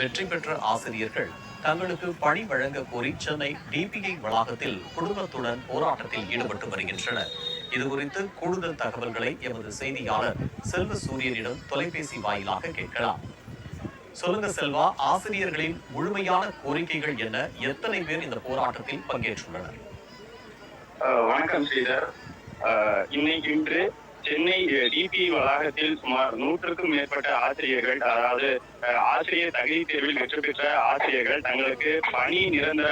வெற்றி பெற்ற ஆசிரியர்கள் தங்களுக்கு பணி வழங்க கோரி சென்னை டிபிஐ வளாகத்தில் குடும்பத்துடன் போராட்டத்தில் ஈடுபட்டு வருகின்றனர். இதுகுறித்து கூடுதல் தகவல்களை எமது செய்தியாளர் செல்வ சூரியனிடம் தொலைபேசி வாயிலாக கேட்கலாம். சொல்லுங்க செல்வா ஆசிரியர்களின் முழுமையான கோரிக்கைகள் என்ன? எத்தனை பேர் இந்த போராட்டத்தில் பங்கேற்றுள்ளனர்? வணக்கம் ஸ்ரீதர். இன்னைக்கு இன்று சென்னை டிபி வளாகத்தில் சுமார் நூற்றுக்கும் மேற்பட்ட ஆசிரியர்கள் அதாவது ஆசிரியர் தகுதி தேர்வில் வெற்றி பெற்ற ஆசிரியர்கள் தங்களுக்கு பணி நிரந்தர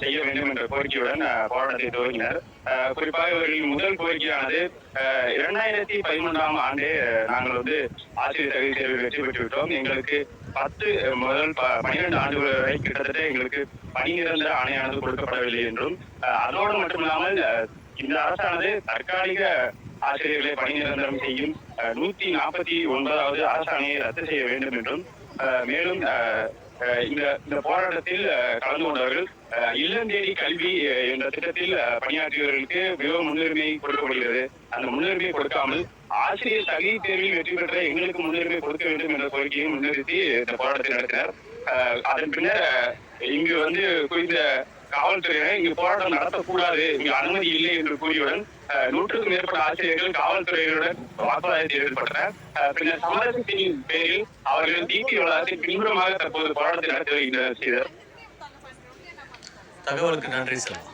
செய்ய வேண்டும் என்ற கோரிக்கையுடன் போராட்டத்தை துவங்கினர். குறிப்பாக இவர்களின் முதல் கோரிக்கையானது இரண்டாயிரத்தி பதிமூன்றாம் ஆண்டே நாங்கள் வந்து ஆசிரியர் தகுதி தேர்வில் வெற்றி பெற்று விட்டோம் எங்களுக்கு பத்து முதல் ப- பன்னிரண்டு ஆண்டுகள் வரை கிட்டத்தட்ட எங்களுக்கு பணி நிரந்தர ஆணையானது கொடுக்கப்படவில்லை என்றும் அஹ், அதோடு மட்டுமில்லாமல் இந்த அரசானது தற்காலிக ஆசிரியர்களை பணி நிரந்தரம் செய்யும் நூத்தி நாற்பத்தி ஒன்பதாவது அரசாணையை ரத்து செய்ய வேண்டும் என்றும் மேலும் அஹ், அஹ், இந்த இந்த போராட்டத்தில் கலந்து கொண்டவர்கள் அஹ், இல்லம் தேடி கல்வி என்ற திட்டத்தில் பணியாற்றியவர்களுக்கு மிக முன்னுரிமை கொடுக்கப்படுகிறது. அந்த முன்னுரிமை கொடுக்காமல் ஆசிரியர் தகுதி தேர்வில் வெற்றி பெற்ற எங்களுக்கு முன்னுரிமை கொடுக்க வேண்டும் என்ற கோரிக்கையை முன்னிறுத்தி இந்த போராட்டத்தை நடத்தினர். அஹ், அதன் பின்னர் இங்கு வந்து குறித்த காவல்துறையினர் இங்கு போராட்டம் நடத்தக்கூடாது. இங்கு அனுமதி இல்லை என்று கூறியவுடன் நூற்றுக்கும் மேற்பட்ட ஆசிரியர்கள் காவல்துறையினருடன் வாக்குவாதத்தில் ஈடுபட்டனர். பின்னர் சமரசத்தின் பேரில் அவர்கள் டிபி வளாகத்தில் பின்புறமாக தற்போது போராட்டத்தை நடத்தி வருகின்றனர் தகவலுக்கு நன்றி செல்வா.